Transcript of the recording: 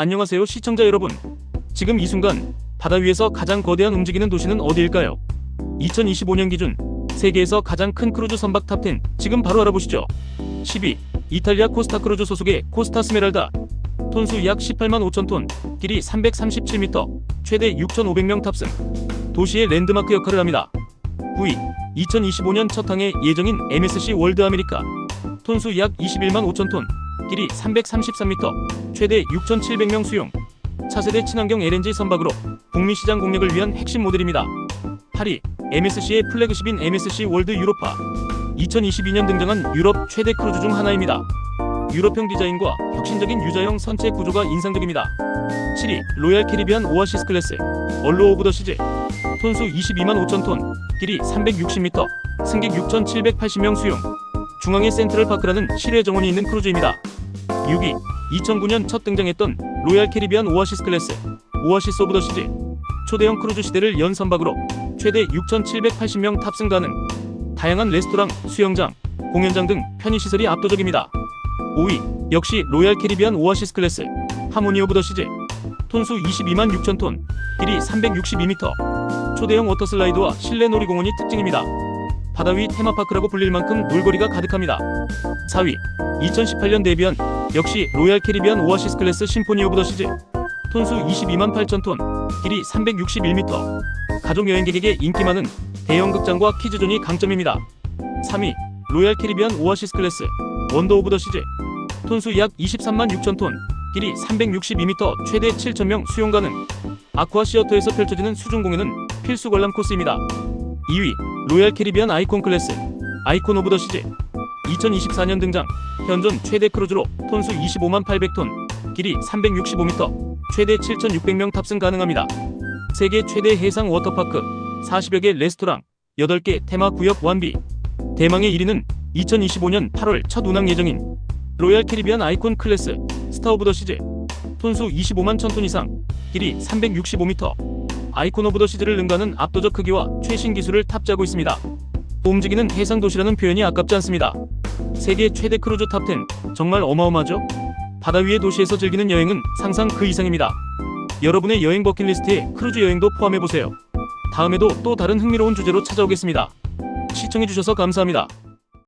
안녕하세요 시청자 여러분. 지금 이 순간 바다 위에서 가장 거대한 움직이는 도시는 어디일까요? 2025년 기준 세계에서 가장 큰 크루즈 선박 탑10 지금 바로 알아보시죠. 10위 이탈리아 코스타 크루즈 소속의 코스타 스메랄다 톤수 약 18만 5천 톤, 길이 337m, 최대 6,500명 탑승. 도시의 랜드마크 역할을 합니다. 9위 2025년 첫 항해 예정인 MSC 월드 아메리카 톤수 약 21만 5천 톤, 길이 333m, 최대 6,700명 수용. 차세대 친환경 LNG 선박으로 북미 시장 공략을 위한 핵심 모델입니다. 8위 MSC의 플래그십인 MSC 월드 유로파 2022년 등장한 유럽 최대 크루즈 중 하나입니다. 유럽형 디자인과 혁신적인 유자형 선체 구조가 인상적입니다. 7위 로얄 캐리비안 오아시스 클래스 얼로 오브 더 시즈 톤수 22만 5천 톤, 길이 360m, 승객 6,780명 수용. 중앙에 센트럴 파크라는 실외 정원이 있는 크루즈입니다. 6위 2009년 첫 등장했던 로얄 캐리비안 오아시스 클래스 오아시스 오브 더 시즈 초대형 크루즈 시대를 연 선박으로 최대 6,780명 탑승 가능. 다양한 레스토랑, 수영장, 공연장 등 편의시설이 압도적입니다. 5위 역시 로얄 캐리비안 오아시스 클래스 하모니 오브 더 시즈 톤수 22만 6천 톤 길이 362m 초대형 워터슬라이드와 실내 놀이공원이 특징입니다. 바다 위 테마파크라고 불릴 만큼 놀거리가 가득합니다. 4위 2018년 데뷔한 역시 로얄 캐리비안 오아시스 클래스 심포니 오브 더 시즈 톤수 22만 8천 톤 길이 361m 가족 여행객에게 인기 많은 대형 극장과 키즈존이 강점입니다. 3위 로얄 캐리비안 오아시스 클래스 원더 오브 더 시즈 톤수 약 23만 6천 톤 길이 362m 최대 7,000명 수용 가능 아쿠아 시어터에서 펼쳐지는 수중 공연은 필수 관람 코스입니다. 2위 로얄 캐리비안 아이콘 클래스 아이콘 오브 더 시즈 2024년 등장 현존 최대 크루즈로 톤수 25만 800톤 길이 365m 최대 7,600명 탑승 가능합니다. 세계 최대 해상 워터파크 40여 개 레스토랑 8개 테마 구역 완비 대망의 1위는 2025년 8월 첫 운항 예정인 로얄 캐리비안 아이콘 클래스 스타 오브 더 시즈 톤수 25만 천톤 이상 길이 365m 아이콘 오브 더 시즈를 능가하는 압도적 크기와 최신 기술을 탑재하고 있습니다. 움직이는 해상 도시라는 표현이 아깝지 않습니다. 세계 최대 크루즈 탑10 정말 어마어마하죠? 바다 위의 도시에서 즐기는 여행은 상상 그 이상입니다. 여러분의 여행 버킷리스트에 크루즈 여행도 포함해 보세요. 다음에도 또 다른 흥미로운 주제로 찾아오겠습니다. 시청해주셔서 감사합니다.